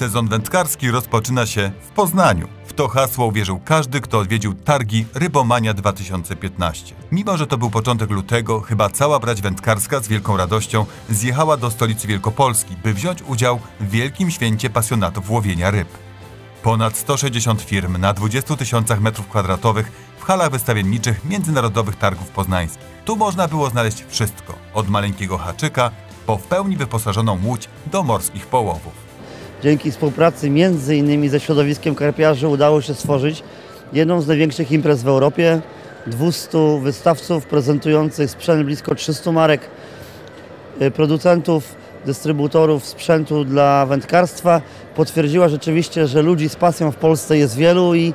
Sezon wędkarski rozpoczyna się w Poznaniu. W to hasło uwierzył każdy, kto odwiedził targi Rybomania 2015. Mimo, że to był początek lutego, chyba cała brać wędkarska z wielką radością zjechała do stolicy Wielkopolski, by wziąć udział w wielkim święcie pasjonatów łowienia ryb. Ponad 160 firm na 20 tysiącach metrów kwadratowych w halach wystawienniczych Międzynarodowych Targów Poznańskich. Tu można było znaleźć wszystko, od maleńkiego haczyka po w pełni wyposażoną łódź do morskich połowów. Dzięki współpracy między innymi ze środowiskiem karpiarzy udało się stworzyć jedną z największych imprez w Europie. 200 wystawców prezentujących sprzęt blisko 300 marek, y, producentów, dystrybutorów sprzętu dla wędkarstwa potwierdziła rzeczywiście, że ludzi z pasją w Polsce jest wielu i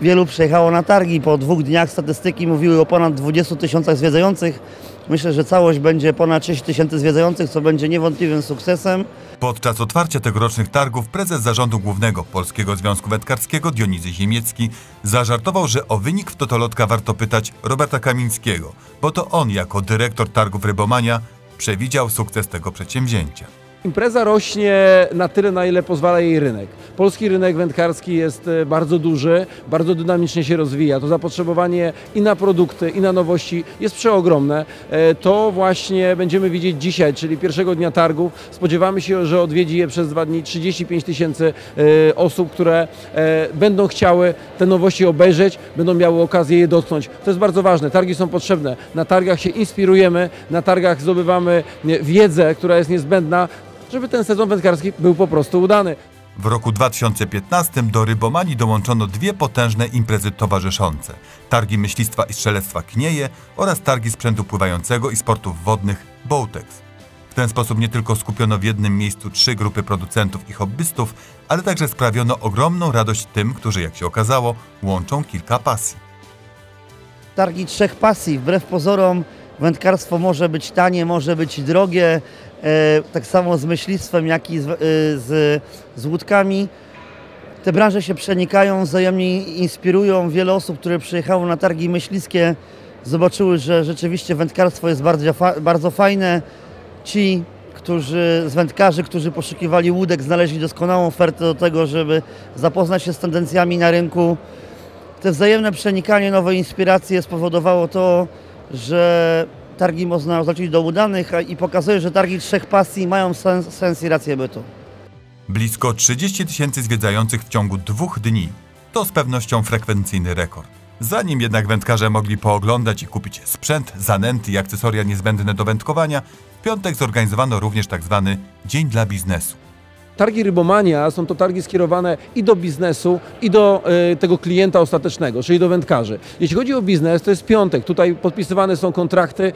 wielu przyjechało na targi. Po dwóch dniach statystyki mówiły o ponad 20 tysiącach zwiedzających. Myślę, że całość będzie ponad 6 tysięcy zwiedzających, co będzie niewątpliwym sukcesem. Podczas otwarcia tegorocznych targów prezes zarządu głównego Polskiego Związku Wędkarskiego Dionizy Ziemiecki zażartował, że o wynik w Totolotka warto pytać Roberta Kamińskiego, bo to on jako dyrektor targów Rybomania przewidział sukces tego przedsięwzięcia. Impreza rośnie na tyle, na ile pozwala jej rynek. Polski rynek wędkarski jest e, bardzo duży, bardzo dynamicznie się rozwija. To zapotrzebowanie i na produkty, i na nowości jest przeogromne. E, To właśnie będziemy widzieć dzisiaj, czyli pierwszego dnia targów. Spodziewamy się, że odwiedzi je przez dwa dni 35 tysięcy e, osób, które będą chciały te nowości obejrzeć, będą miały okazję je dotknąć. To jest bardzo ważne. Targi są potrzebne. Na targach się inspirujemy, na targach zdobywamy wiedzę, która jest niezbędna, żeby ten sezon wędkarski był po prostu udany. W roku 2015 do Rybomanii dołączono dwie potężne imprezy towarzyszące: targi myślistwa i strzelectwa Knieje oraz targi sprzętu pływającego i sportów wodnych Boatex. W ten sposób nie tylko skupiono w jednym miejscu trzy grupy producentów i hobbystów, ale także sprawiono ogromną radość tym, którzy, jak się okazało, łączą kilka pasji. Targi trzech pasji. Wbrew pozorom wędkarstwo może być tanie, może być drogie. E, tak samo z myślistwem, jak i z, e, z, z łódkami. Te branże się przenikają, wzajemnie inspirują. Wiele osób, które przyjechało na targi myśliskie, zobaczyły, że rzeczywiście wędkarstwo jest bardzo, bardzo fajne. Ci, którzy, z wędkarzy, którzy poszukiwali łódek, znaleźli doskonałą ofertę do tego, żeby zapoznać się z tendencjami na rynku. Te wzajemne przenikanie, nowe inspiracje spowodowało to, że targi można oznaczyć do udanych i pokazuje, że targi trzech pasji mają sens, sens i rację bytu. Blisko 30 tysięcy zwiedzających w ciągu dwóch dni to z pewnością frekwencyjny rekord. Zanim jednak wędkarze mogli pooglądać i kupić sprzęt, zanęty i akcesoria niezbędne do wędkowania, w piątek zorganizowano również tzw. Dzień dla biznesu. Targi Rybomania są to targi skierowane i do biznesu, i do e, tego klienta ostatecznego, czyli do wędkarzy. Jeśli chodzi o biznes, to jest piątek. Tutaj podpisywane są kontrakty,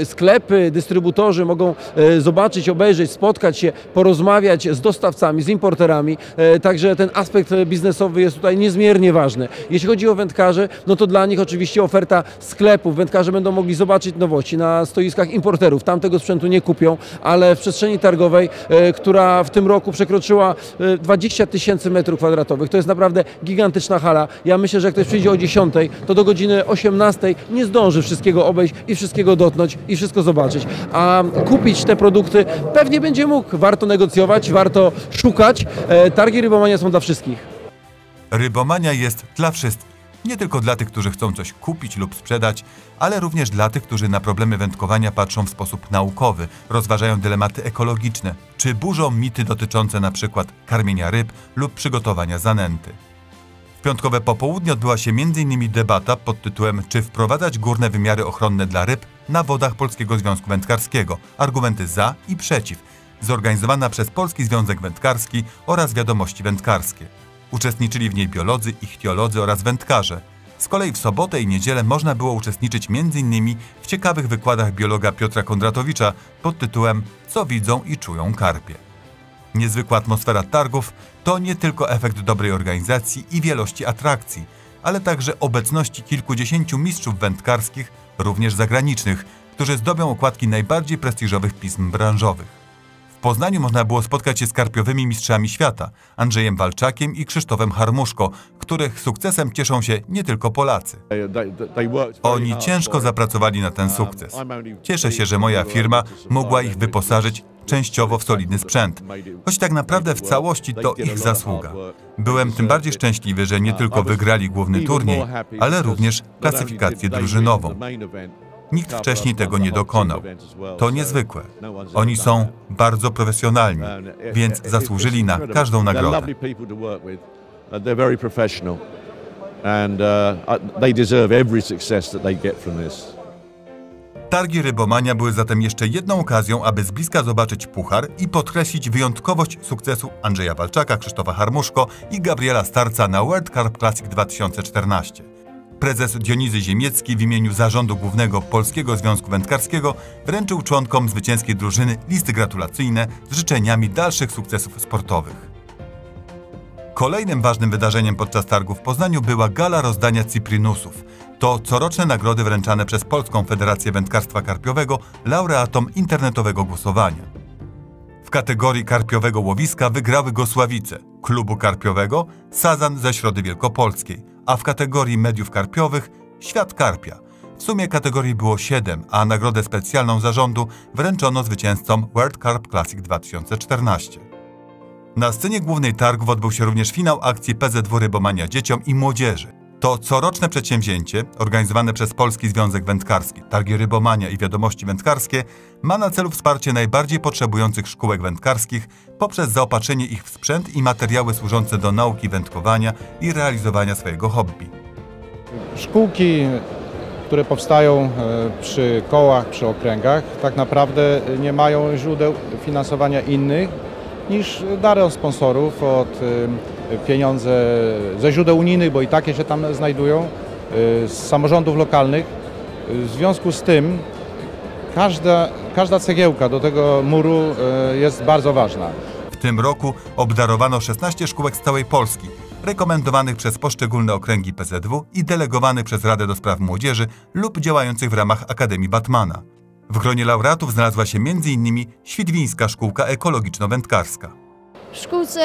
e, sklepy, dystrybutorzy mogą e, zobaczyć, obejrzeć, spotkać się, porozmawiać z dostawcami, z importerami. Także ten aspekt biznesowy jest tutaj niezmiernie ważny. Jeśli chodzi o wędkarzy, no to dla nich oczywiście oferta sklepów. Wędkarze będą mogli zobaczyć nowości na stoiskach importerów. Tam tego sprzętu nie kupią, ale w przestrzeni targowej, która w tym roku przekroczyła e, 20 tysięcy metrów kwadratowych. To jest naprawdę gigantyczna hala. Ja myślę, że jak ktoś przyjdzie o 10, to do godziny 18 nie zdąży wszystkiego obejść i wszystkiego dotknąć i wszystko zobaczyć. A kupić te produkty pewnie będzie mógł. Warto negocjować, warto szukać. E, Targi Rybomania są dla wszystkich. Rybomania jest dla wszystkich. Nie tylko dla tych, którzy chcą coś kupić lub sprzedać, ale również dla tych, którzy na problemy wędkowania patrzą w sposób naukowy, rozważają dylematy ekologiczne, czy burzą mity dotyczące np. karmienia ryb lub przygotowania zanęty. W piątkowe popołudnie odbyła się m.in. debata pod tytułem Czy wprowadzać górne wymiary ochronne dla ryb na wodach Polskiego Związku Wędkarskiego? Argumenty za i przeciw, zorganizowana przez Polski Związek Wędkarski oraz Wiadomości Wędkarskie. Uczestniczyli w niej biolodzy, ichtiolodzy oraz wędkarze. Z kolei w sobotę i niedzielę można było uczestniczyć m.in. w ciekawych wykładach biologa Piotra Kondratowicza pod tytułem Co widzą i czują karpie. Niezwykła atmosfera targów to nie tylko efekt dobrej organizacji i wielości atrakcji, ale także obecności kilkudziesięciu mistrzów wędkarskich, również zagranicznych, którzy zdobią okładki najbardziej prestiżowych pism branżowych. W Poznaniu można było spotkać się z karpiowymi mistrzami świata, Andrzejem Walczakiem i Krzysztofem Harmuszko, których sukcesem cieszą się nie tylko Polacy. Oni ciężko zapracowali na ten sukces. Cieszę się, że moja firma mogła ich wyposażyć częściowo w solidny sprzęt. Choć tak naprawdę w całości to ich zasługa. Byłem tym bardziej szczęśliwy, że nie tylko wygrali główny turniej, ale również klasyfikację drużynową. Nikt wcześniej tego nie dokonał. To niezwykłe. Oni są bardzo profesjonalni, więc zasłużyli na każdą nagrodę. Uh, from this. Targi Rybomania były zatem jeszcze jedną okazją, aby z bliska zobaczyć puchar i podkreślić wyjątkowość sukcesu Andrzeja Walczaka, Krzysztofa Harmuszko i Gabriela Starca na World Carp Classic 2014. Prezes Dionizy Ziemiecki w imieniu Zarządu Głównego Polskiego Związku Wędkarskiego wręczył członkom zwycięskiej drużyny listy gratulacyjne z życzeniami dalszych sukcesów sportowych. Kolejnym ważnym wydarzeniem podczas targu w Poznaniu była gala rozdania Cyprinusów. To coroczne nagrody wręczane przez Polską Federację Wędkarstwa Karpiowego laureatom internetowego głosowania. W kategorii karpiowego łowiska wygrały Gosławice, klubu karpiowego Sazan ze Środy Wielkopolskiej, a w kategorii mediów karpiowych Świat Karpia. W sumie kategorii było 7, a nagrodę specjalną zarządu wręczono zwycięzcom World Carp Classic 2014. Na scenie głównej targów odbył się również finał akcji PZW Rybomania Dzieciom i Młodzieży. To coroczne przedsięwzięcie, organizowane przez Polski Związek Wędkarski, Targi Rybomania i Wiadomości Wędkarskie, ma na celu wsparcie najbardziej potrzebujących szkółek wędkarskich poprzez zaopatrzenie ich w sprzęt i materiały służące do nauki wędkowania i realizowania swojego hobby. Szkółki, które powstają e, przy kołach, przy okręgach, tak naprawdę nie mają źródeł finansowania innych niż dary od sponsorów, od y, pieniądze ze źródeł unijnych, bo i takie się tam znajdują, y, z samorządów lokalnych. W związku z tym każda, każda cegiełka do tego muru y, jest bardzo ważna. W tym roku obdarowano 16 szkółek z całej Polski, rekomendowanych przez poszczególne okręgi PZW i delegowanych przez Radę do Spraw Młodzieży lub działających w ramach Akademii Batmana. W gronie laureatów znalazła się m.in. Świdwińska Szkółka Ekologiczno-Wędkarska. W szkółce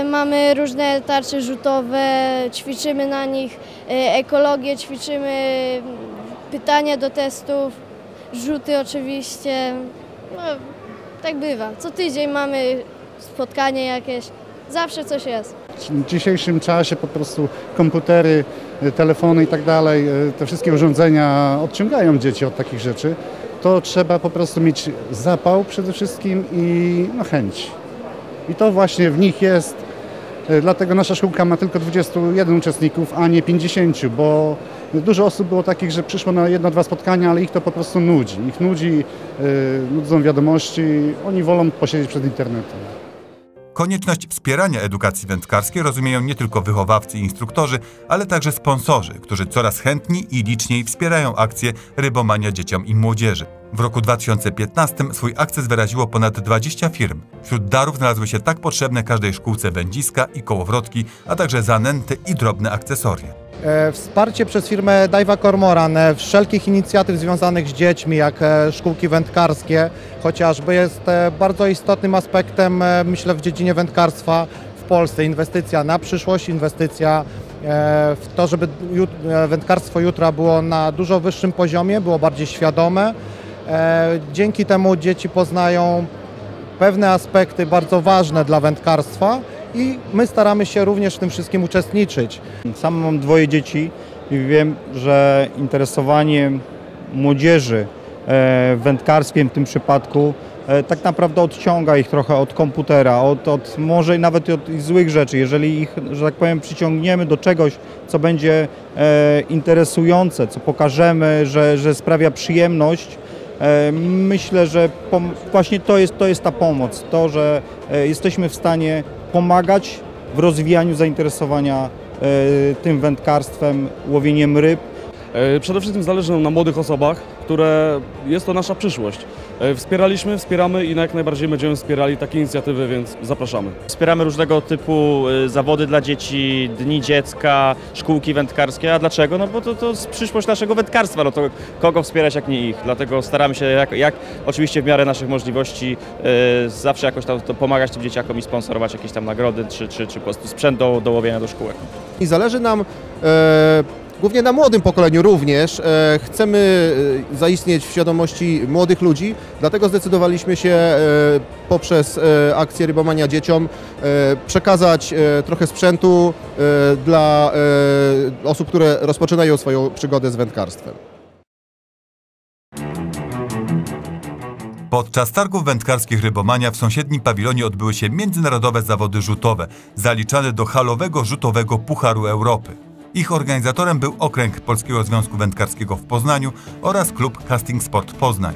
y, mamy różne tarcze rzutowe, ćwiczymy na nich y, ekologię, ćwiczymy pytania do testów, rzuty oczywiście. No, tak bywa. Co tydzień mamy spotkanie jakieś, zawsze coś jest. W dzisiejszym czasie po prostu komputery, telefony i tak dalej, te wszystkie urządzenia odciągają dzieci od takich rzeczy to trzeba po prostu mieć zapał przede wszystkim i no, chęć. I to właśnie w nich jest. E, dlatego nasza szkółka ma tylko 21 uczestników, a nie 50, bo dużo osób było takich, że przyszło na jedno, dwa spotkania, ale ich to po prostu nudzi. Ich nudzi, yy, nudzą wiadomości, oni wolą posiedzieć przed internetem. Konieczność wspierania edukacji wędkarskiej rozumieją nie tylko wychowawcy i instruktorzy, ale także sponsorzy, którzy coraz chętniej i liczniej wspierają akcję Rybomania Dzieciom i Młodzieży. W roku 2015 swój akces wyraziło ponad 20 firm. Wśród darów znalazły się tak potrzebne każdej szkółce wędziska i kołowrotki, a także zanęty i drobne akcesoria. E, wsparcie przez firmę Daiwa Cormoran e, wszelkich inicjatyw związanych z dziećmi, jak e, szkółki wędkarskie, chociażby jest bardzo istotnym aspektem, myślę, w dziedzinie wędkarstwa w Polsce. Inwestycja na przyszłość, inwestycja w to, żeby wędkarstwo jutra było na dużo wyższym poziomie, było bardziej świadome. Dzięki temu dzieci poznają pewne aspekty bardzo ważne dla wędkarstwa, i my staramy się również w tym wszystkim uczestniczyć. Sam mam dwoje dzieci i wiem, że interesowanie młodzieży e, wędkarstwem w tym przypadku e, tak naprawdę odciąga ich trochę od komputera, od, od może nawet od złych rzeczy. Jeżeli ich, że tak powiem, przyciągniemy do czegoś, co będzie e, interesujące, co pokażemy, że, że sprawia przyjemność, myślę, że właśnie to jest, to jest ta pomoc, to, że jesteśmy w stanie pomagać w rozwijaniu zainteresowania e, tym wędkarstwem, łowieniem ryb. E, przede wszystkim zależy nam na młodych osobach, które jest to nasza przyszłość. E, wspieraliśmy, wspieramy i jak najbardziej będziemy wspierali takie inicjatywy, więc zapraszamy. Wspieramy różnego typu y, zawody dla dzieci, dni dziecka, szkółki wędkarskie. A dlaczego? No bo to, to jest przyszłość naszego wędkarstwa. No to kogo wspierać jak nie ich? Dlatego staramy się, jak, jak oczywiście w miarę naszych możliwości, yy, zawsze jakoś tam pomagać tym dzieciakom i sponsorować jakieś tam nagrody, czy, czy, czy po prostu sprzęt do, do łowienia do szkółek. I zależy nam yy głównie na młodym pokoleniu również. E, Chcemy e, zaistnieć w świadomości młodych ludzi, dlatego zdecydowaliśmy się e, poprzez akcję Rybomania Dzieciom przekazać trochę sprzętu dla osób, które rozpoczynają swoją przygodę z wędkarstwem. Podczas targów wędkarskich Rybomania w sąsiednim pawilonie odbyły się międzynarodowe zawody rzutowe, zaliczane do halowego rzutowego Pucharu Europy. Ich organizatorem był Okręg Polskiego Związku Wędkarskiego w Poznaniu oraz klub Casting Sport Poznań.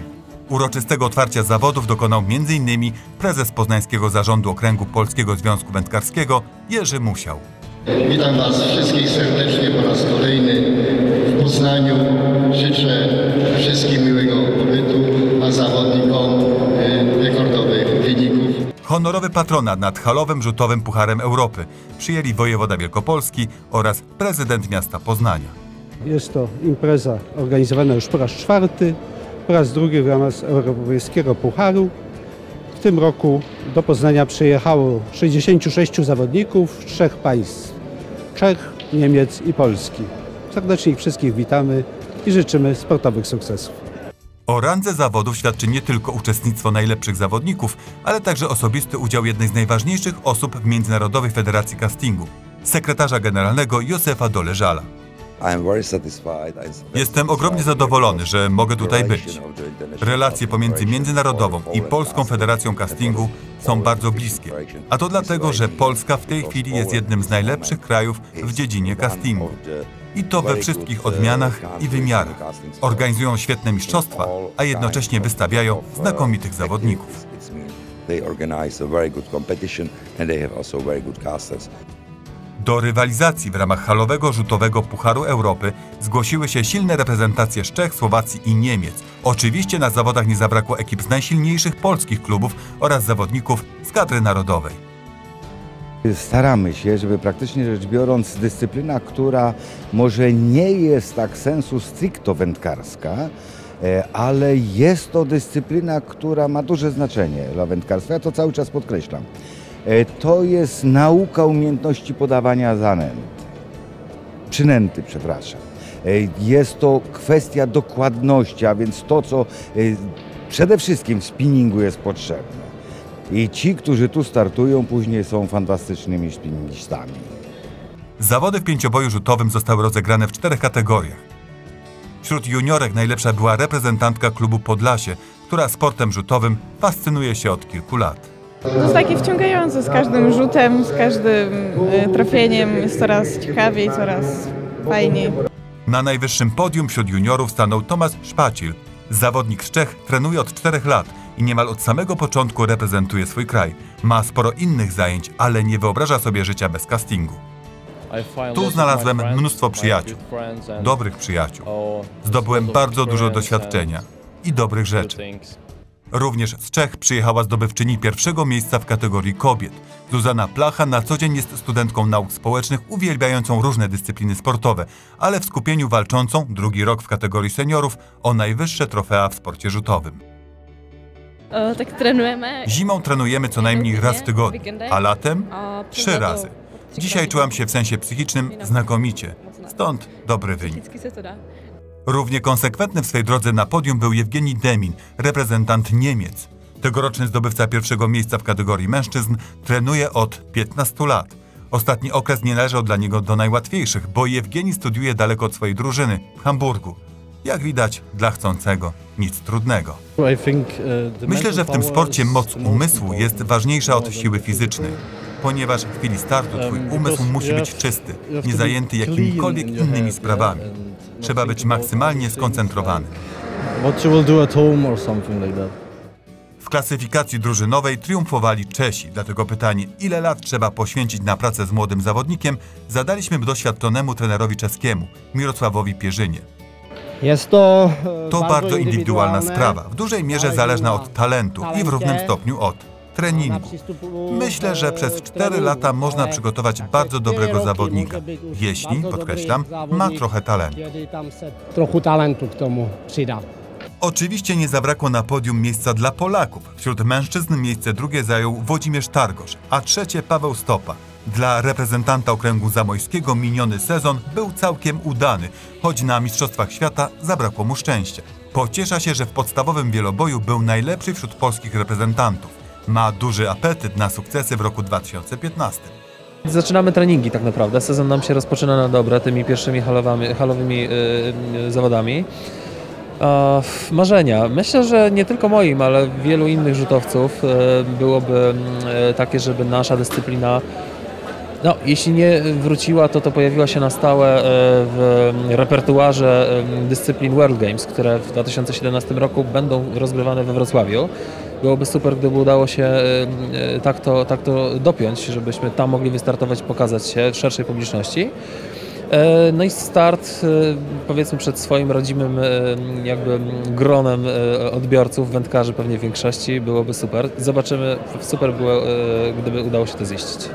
Uroczystego otwarcia zawodów dokonał m.in. prezes Poznańskiego Zarządu Okręgu Polskiego Związku Wędkarskiego Jerzy Musiał. Witam Was wszystkich serdecznie po raz kolejny w Poznaniu. Życzę wszystkim miłego pobytu, a zawodnikom. Honorowy patronat nad halowym rzutowym Pucharem Europy przyjęli wojewoda Wielkopolski oraz prezydent miasta Poznania. Jest to impreza organizowana już po raz czwarty, po raz drugi w ramach Europejskiego Pucharu. W tym roku do Poznania przyjechało 66 zawodników z trzech państw Czech, Niemiec i Polski. Serdecznie ich wszystkich witamy i życzymy sportowych sukcesów. O randze zawodów świadczy nie tylko uczestnictwo najlepszych zawodników, ale także osobisty udział jednej z najważniejszych osób w Międzynarodowej Federacji Castingu, sekretarza generalnego Józefa Doleżala. Jestem ogromnie zadowolony, że mogę tutaj być. Relacje pomiędzy Międzynarodową i Polską Federacją Castingu są bardzo bliskie. A to dlatego, że Polska w tej chwili jest jednym z najlepszych krajów w dziedzinie castingu. I to we wszystkich odmianach i wymiarach. Organizują świetne mistrzostwa, a jednocześnie wystawiają znakomitych zawodników. Do rywalizacji w ramach halowego rzutowego Pucharu Europy zgłosiły się silne reprezentacje z Czech, Słowacji i Niemiec. Oczywiście na zawodach nie zabrakło ekip z najsilniejszych polskich klubów oraz zawodników z kadry narodowej. Staramy się, żeby praktycznie rzecz biorąc dyscyplina, która może nie jest tak sensu stricto wędkarska, e, ale jest to dyscyplina, która ma duże znaczenie dla wędkarstwa. Ja to cały czas podkreślam. E, To jest nauka umiejętności podawania zanęt. Przynęty, przepraszam. E, Jest to kwestia dokładności, a więc to, co przede wszystkim w spinningu jest potrzebne. I ci, którzy tu startują, później są fantastycznymi spinningistami. Zawody w pięcioboju rzutowym zostały rozegrane w czterech kategoriach. Wśród juniorek najlepsza była reprezentantka klubu Podlasie, która sportem rzutowym fascynuje się od kilku lat. To jest takie wciągające z każdym rzutem, z każdym e, trafieniem. Jest coraz ciekawiej, coraz fajniej. Na najwyższym podium wśród juniorów stanął Tomasz Szpacil. Zawodnik z Czech trenuje od czterech lat i niemal od samego początku reprezentuje swój kraj. Ma sporo innych zajęć, ale nie wyobraża sobie życia bez castingu. Tu znalazłem mnóstwo przyjaciół, dobrych przyjaciół. Zdobyłem bardzo dużo doświadczenia i dobrych rzeczy. Również z Czech przyjechała zdobywczyni pierwszego miejsca w kategorii kobiet. Zuzana Placha na co dzień jest studentką nauk społecznych, uwielbiającą różne dyscypliny sportowe, ale w skupieniu walczącą drugi rok w kategorii seniorów o najwyższe trofea w sporcie rzutowym. E, tak trenujemy. Zimą trenujemy co najmniej raz w tygodniu, a latem trzy razy. Dzisiaj czułam się w sensie psychicznym znakomicie, stąd dobry wynik. Równie konsekwentny w swej drodze na podium był Jewgeni Demin, reprezentant Niemiec. Tegoroczny zdobywca pierwszego miejsca w kategorii mężczyzn trenuje od 15 lat. Ostatni okres nie należał dla niego do najłatwiejszych, bo Jewgeni studiuje daleko od swojej drużyny, w Hamburgu. Jak widać, dla chcącego nic trudnego. Myślę, że w tym sporcie moc umysłu jest ważniejsza od siły fizycznej, ponieważ w chwili startu twój umysł musi być czysty, nie zajęty jakimikolwiek innymi sprawami. Trzeba być maksymalnie skoncentrowany. W klasyfikacji drużynowej triumfowali Czesi, dlatego pytanie, ile lat trzeba poświęcić na pracę z młodym zawodnikiem, zadaliśmy doświadczonemu trenerowi czeskiemu, Mirosławowi Pierzynie. To, e, To bardzo indywidualna sprawa, w dużej mierze ale zależna na od talentu i w równym stopniu od treningu. Myślę, że przez 4 lata można przygotować bardzo dobrego zawodnika, jeśli, podkreślam, ma trochę talentu. Trochu talentu k tomu přidá. Oczywiście nie zabrakło na podium miejsca dla Polaków. Wśród mężczyzn miejsce drugie zajął Włodzimierz Targosz, a trzecie Paweł Stopa. Dla reprezentanta okręgu zamojskiego miniony sezon był całkiem udany, choć na Mistrzostwach Świata zabrakło mu szczęścia. Pociesza się, że w podstawowym wieloboju był najlepszy wśród polskich reprezentantów. Ma duży apetyt na sukcesy w roku 2015. Zaczynamy treningi tak naprawdę. Sezon nam się rozpoczyna na dobre tymi pierwszymi halowymi, halowymi yy, zawodami. E, marzenia. Myślę, że nie tylko moim, ale wielu innych rzutowców e, byłoby e, takie, żeby nasza dyscyplina no, jeśli nie wróciła, to to pojawiła się na stałe w repertuarze dyscyplin World Games, które w 2017 roku będą rozgrywane we Wrocławiu. Byłoby super, gdyby udało się tak to, tak to dopiąć, żebyśmy tam mogli wystartować, pokazać się szerszej publiczności. No i start powiedzmy przed swoim rodzimym jakby gronem odbiorców, wędkarzy pewnie w większości byłoby super. Zobaczymy, super było, gdyby udało się to ziścić.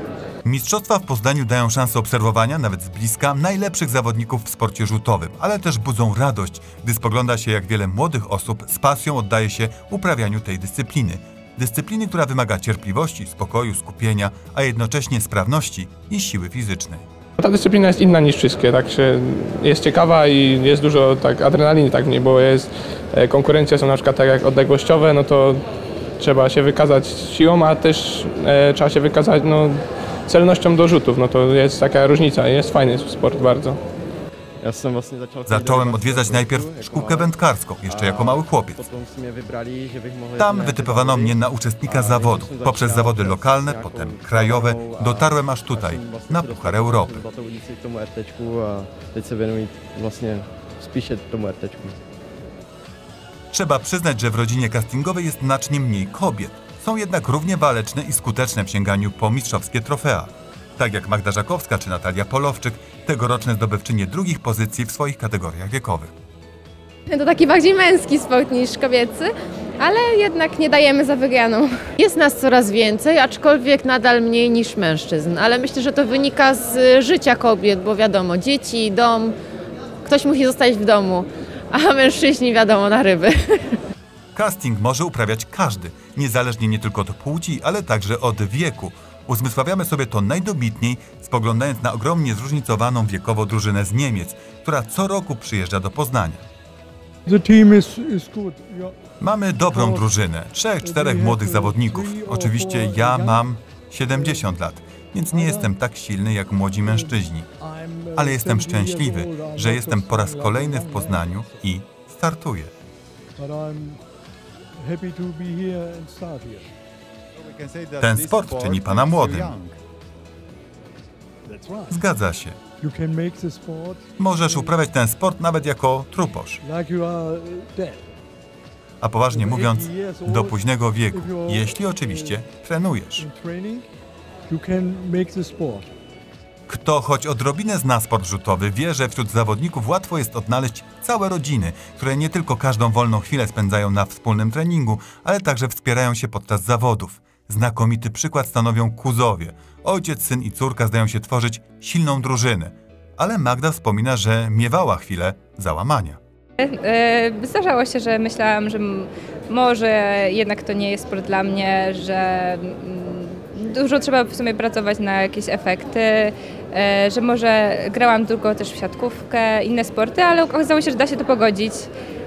Mistrzostwa w Poznaniu dają szansę obserwowania, nawet z bliska, najlepszych zawodników w sporcie rzutowym, ale też budzą radość, gdy spogląda się, jak wiele młodych osób z pasją oddaje się uprawianiu tej dyscypliny. Dyscypliny, która wymaga cierpliwości, spokoju, skupienia, a jednocześnie sprawności i siły fizycznej. Ta dyscyplina jest inna niż wszystkie, tak że jest ciekawa i jest dużo tak adrenaliny tak w niej, bo jest e, konkurencja są na przykład tak jak odległościowe, no to trzeba się wykazać siłą, a też e, trzeba się wykazać no, celnością do rzutów, no to jest taka różnica, jest fajny sport bardzo. Zacząłem odwiedzać najpierw szkółkę wędkarską, jeszcze jako mały chłopiec. Tam wytypowano mnie na uczestnika zawodu. Poprzez zawody lokalne, potem krajowe, dotarłem aż tutaj, na Puchar Europy. Trzeba przyznać, że w rodzinie castingowej jest znacznie mniej kobiet. Są jednak równie waleczne i skuteczne w sięganiu po mistrzowskie trofea. Tak jak Magda Żakowska czy Natalia Polowczyk, tegoroczne zdobywczynie drugich pozycji w swoich kategoriach wiekowych. To taki bardziej męski sport niż kobiecy, ale jednak nie dajemy za wygraną. Jest nas coraz więcej, aczkolwiek nadal mniej niż mężczyzn, ale myślę, że to wynika z życia kobiet, bo wiadomo, dzieci, dom, ktoś musi zostać w domu, a mężczyźni wiadomo na ryby. Casting może uprawiać każdy, niezależnie nie tylko od płci, ale także od wieku. Uzmysławiamy sobie to najdobitniej, spoglądając na ogromnie zróżnicowaną wiekowo drużynę z Niemiec, która co roku przyjeżdża do Poznania. Mamy dobrą drużynę, trzech, czterech młodych zawodników. Oczywiście ja mam 70 lat, więc nie jestem tak silny jak młodzi mężczyźni. Ale jestem szczęśliwy, że jestem po raz kolejny w Poznaniu i startuję. Ten sport czyni pana młodym. Zgadza się. Możesz uprawiać ten sport nawet jako truposz. A poważnie mówiąc, do późnego wieku, jeśli oczywiście trenujesz. Kto choć odrobinę zna sport rzutowy, wie, że wśród zawodników łatwo jest odnaleźć całe rodziny, które nie tylko każdą wolną chwilę spędzają na wspólnym treningu, ale także wspierają się podczas zawodów. Znakomity przykład stanowią kuzowie. Ojciec, syn i córka zdają się tworzyć silną drużynę. Ale Magda wspomina, że miewała chwilę załamania. E, Zdarzało się, że myślałam, że może jednak to nie jest sport dla mnie, że dużo trzeba w sumie pracować na jakieś efekty, e, że może grałam tylko też w siatkówkę, inne sporty, ale okazało się, że da się to pogodzić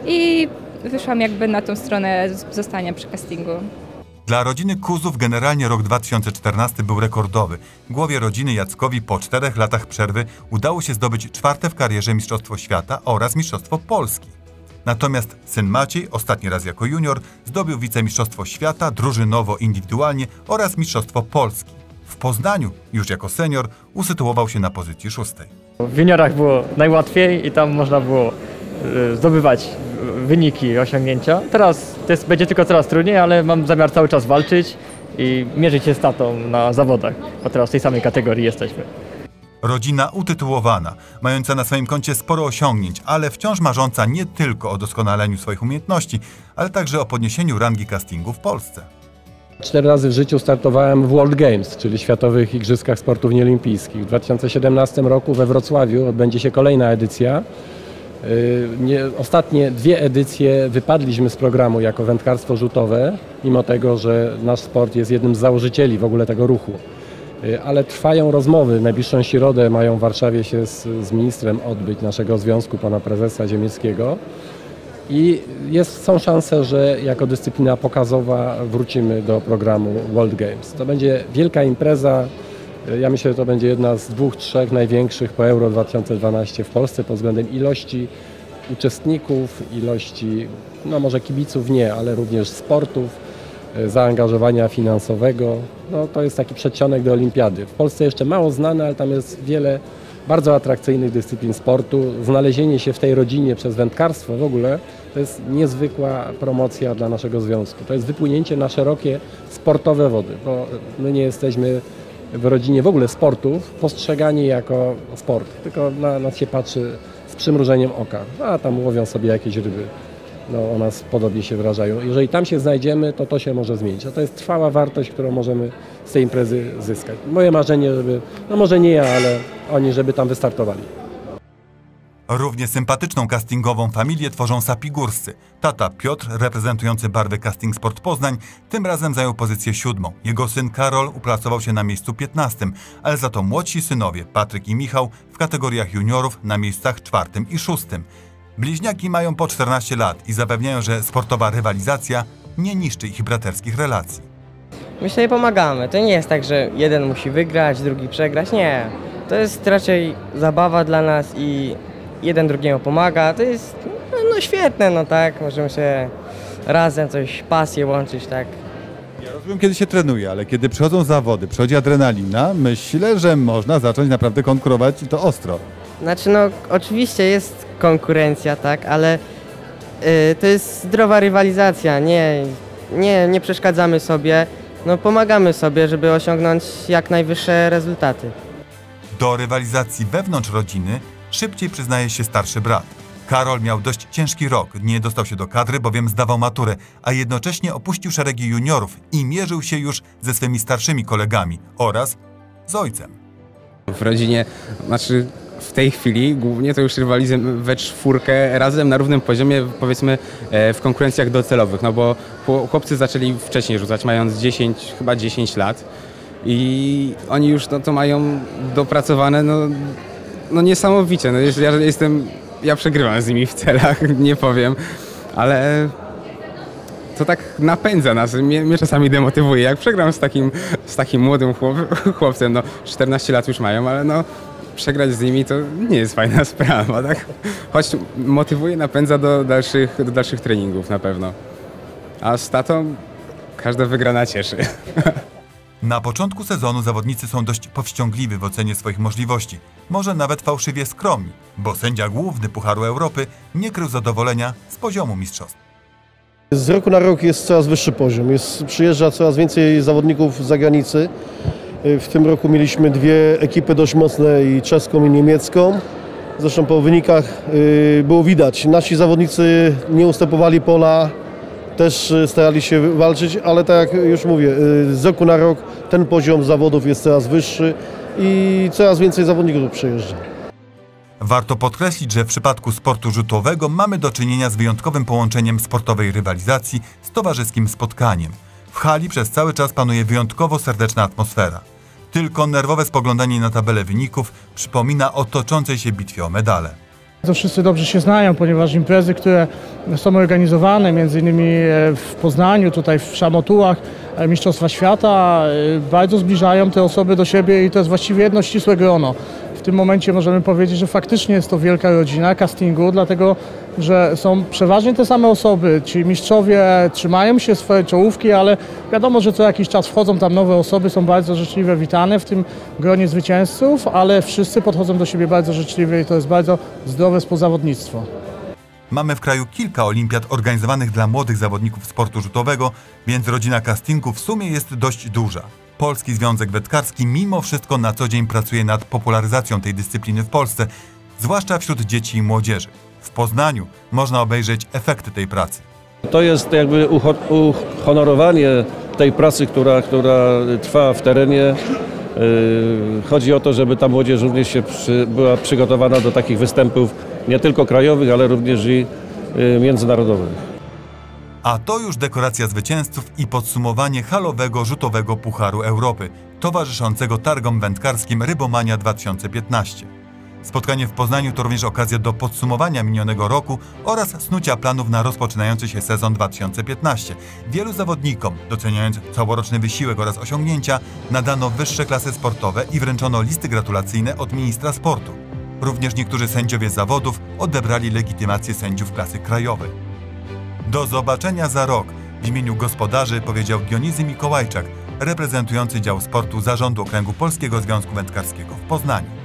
i wyszłam jakby na tą stronę zostania przy castingu. Dla rodziny Kuzów generalnie rok 2014 był rekordowy. Głowie rodziny Jackowi po czterech latach przerwy udało się zdobyć czwarte w karierze Mistrzostwo Świata oraz Mistrzostwo Polski. Natomiast syn Maciej, ostatni raz jako junior, zdobył wicemistrzostwo świata drużynowo indywidualnie oraz Mistrzostwo Polski. W Poznaniu, już jako senior, usytuował się na pozycji szóstej. W juniorach było najłatwiej i tam można było y, zdobywać wyniki osiągnięcia. Teraz jest, będzie tylko coraz trudniej, ale mam zamiar cały czas walczyć i mierzyć się z tatą na zawodach, bo teraz w tej samej kategorii jesteśmy. Rodzina utytułowana, mająca na swoim koncie sporo osiągnięć, ale wciąż marząca nie tylko o doskonaleniu swoich umiejętności, ale także o podniesieniu rangi castingu w Polsce. Cztery razy w życiu startowałem w World Games, czyli Światowych Igrzyskach Sportów Nieolimpijskich. W 2017 roku we Wrocławiu odbędzie się kolejna edycja. Yy, Nie, ostatnie dwie edycje wypadliśmy z programu jako wędkarstwo rzutowe, mimo tego, że nasz sport jest jednym z założycieli w ogóle tego ruchu. Y, Ale trwają rozmowy. Najbliższą środę mają w Warszawie się z, z ministrem odbyć naszego związku, pana prezesa Ziemieckiego. I jest, są szanse, że jako dyscyplina pokazowa wrócimy do programu World Games. To będzie wielka impreza. Ja myślę, że to będzie jedna z dwóch, trzech największych po Euro 2012 w Polsce pod względem ilości uczestników, ilości, no może kibiców nie, ale również sportów, zaangażowania finansowego. No, to jest taki przedsionek do olimpiady. W Polsce jeszcze mało znane, ale tam jest wiele bardzo atrakcyjnych dyscyplin sportu. Znalezienie się w tej rodzinie przez wędkarstwo w ogóle to jest niezwykła promocja dla naszego związku. To jest wypłynięcie na szerokie sportowe wody, bo my nie jesteśmy w rodzinie w ogóle sportów postrzegani jako sport, tylko na nas się patrzy z przymrużeniem oka. A tam łowią sobie jakieś ryby. No, o nas podobnie się wrażają. Jeżeli tam się znajdziemy, to to się może zmienić. A to jest trwała wartość, którą możemy z tej imprezy zyskać. Moje marzenie, żeby, no może nie ja, ale oni, żeby tam wystartowali. Równie sympatyczną castingową familię tworzą sapigórscy. Tata Piotr, reprezentujący barwy Casting Sport Poznań, tym razem zajął pozycję siódmą. Jego syn Karol uplasował się na miejscu 15, ale za to młodsi synowie Patryk i Michał w kategoriach juniorów na miejscach czwartym i szóstym. Bliźniaki mają po 14 lat i zapewniają, że sportowa rywalizacja nie niszczy ich braterskich relacji. My sobie pomagamy. To nie jest tak, że jeden musi wygrać, drugi przegrać. Nie. To jest raczej zabawa dla nas i jeden drugiemu pomaga. To jest no, no świetne, no tak. Możemy się razem coś, pasję łączyć, tak. Ja rozumiem, kiedy się trenuje, ale kiedy przychodzą zawody, przychodzi adrenalina, myślę, że można zacząć naprawdę konkurować i to ostro. Znaczy no oczywiście jest konkurencja, tak, ale y, to jest zdrowa rywalizacja. Nie, nie, nie przeszkadzamy sobie. No pomagamy sobie, żeby osiągnąć jak najwyższe rezultaty. Do rywalizacji wewnątrz rodziny szybciej przyznaje się starszy brat. Karol miał dość ciężki rok, nie dostał się do kadry, bowiem zdawał maturę, a jednocześnie opuścił szeregi juniorów i mierzył się już ze swymi starszymi kolegami oraz z ojcem. W rodzinie, znaczy w tej chwili głównie to już rywalizujemy we czwórkę razem na równym poziomie, powiedzmy e, w konkurencjach docelowych, no bo chło- chłopcy zaczęli wcześniej rzucać, mając 10, chyba 10 lat i oni już no, to mają dopracowane no, no niesamowicie. No, ja jestem, ja przegrywam z nimi w celach, nie powiem, ale to tak napędza nas, mnie, mnie czasami demotywuje. Jak przegram z takim, z takim młodym chłop, chłopcem, no 14 lat już mają, ale no przegrać z nimi to nie jest fajna sprawa, tak? Choć motywuje, napędza do dalszych, do dalszych treningów na pewno. A z tatą każda wygrana cieszy. Na początku sezonu zawodnicy są dość powściągliwi w ocenie swoich możliwości, może nawet fałszywie skromni, bo sędzia główny Pucharu Europy nie krył zadowolenia z poziomu mistrzostw. Z roku na rok jest coraz wyższy poziom. Jest, przyjeżdża coraz więcej zawodników z zagranicy. Y, W tym roku mieliśmy dwie ekipy dość mocne, i czeską i niemiecką. Zresztą po wynikach y, było widać, nasi zawodnicy nie ustępowali pola, też y, starali się walczyć, ale tak jak już mówię, z roku na rok ten poziom zawodów jest coraz wyższy i coraz więcej zawodników tu przyjeżdża. Warto podkreślić, że w przypadku sportu rzutowego mamy do czynienia z wyjątkowym połączeniem sportowej rywalizacji z towarzyskim spotkaniem. W hali przez cały czas panuje wyjątkowo serdeczna atmosfera. Tylko nerwowe spoglądanie na tabelę wyników przypomina o toczącej się bitwie o medale. To wszyscy dobrze się znają, ponieważ imprezy, które są organizowane, między innymi e, w Poznaniu, tutaj w Szamotułach, e, Mistrzostwa Świata, e, bardzo zbliżają te osoby do siebie i to jest właściwie jedno ścisłe grono. Tym momencie możemy powiedzieć, że faktycznie jest to wielka rodzina castingu, dlatego że są przeważnie te same osoby. Ci mistrzowie trzymają się swoje czołówki, ale wiadomo, że co jakiś czas wchodzą tam nowe osoby, są bardzo życzliwe witane w tym gronie zwycięzców, ale wszyscy podchodzą do siebie bardzo życzliwie i to jest bardzo zdrowe współzawodnictwo. Mamy w kraju kilka olimpiad organizowanych dla młodych zawodników sportu rzutowego, więc rodzina castingu w sumie jest dość duża. Polski Związek Wędkarski mimo wszystko na co dzień pracuje nad popularyzacją tej dyscypliny w Polsce, zwłaszcza wśród dzieci i młodzieży. W Poznaniu można obejrzeć efekty tej pracy. To jest jakby uho- uhonorowanie tej pracy, która, która trwa w terenie. Yy, Chodzi o to, żeby ta młodzież również się przy, była przygotowana do takich występów nie tylko krajowych, ale również i yy, międzynarodowych. A to już dekoracja zwycięzców i podsumowanie halowego rzutowego Pucharu Europy, towarzyszącego targom wędkarskim Rybomania 2015. Spotkanie w Poznaniu to również okazja do podsumowania minionego roku oraz snucia planów na rozpoczynający się sezon 2015. Wielu zawodnikom, doceniając całoroczny wysiłek oraz osiągnięcia, nadano wyższe klasy sportowe i wręczono listy gratulacyjne od ministra sportu. Również niektórzy sędziowie zawodów odebrali legitymację sędziów klasy krajowej. Do zobaczenia za rok. W imieniu gospodarzy powiedział Dionizy Mikołajczak, reprezentujący dział sportu Zarządu Okręgu Polskiego Związku Wędkarskiego w Poznaniu.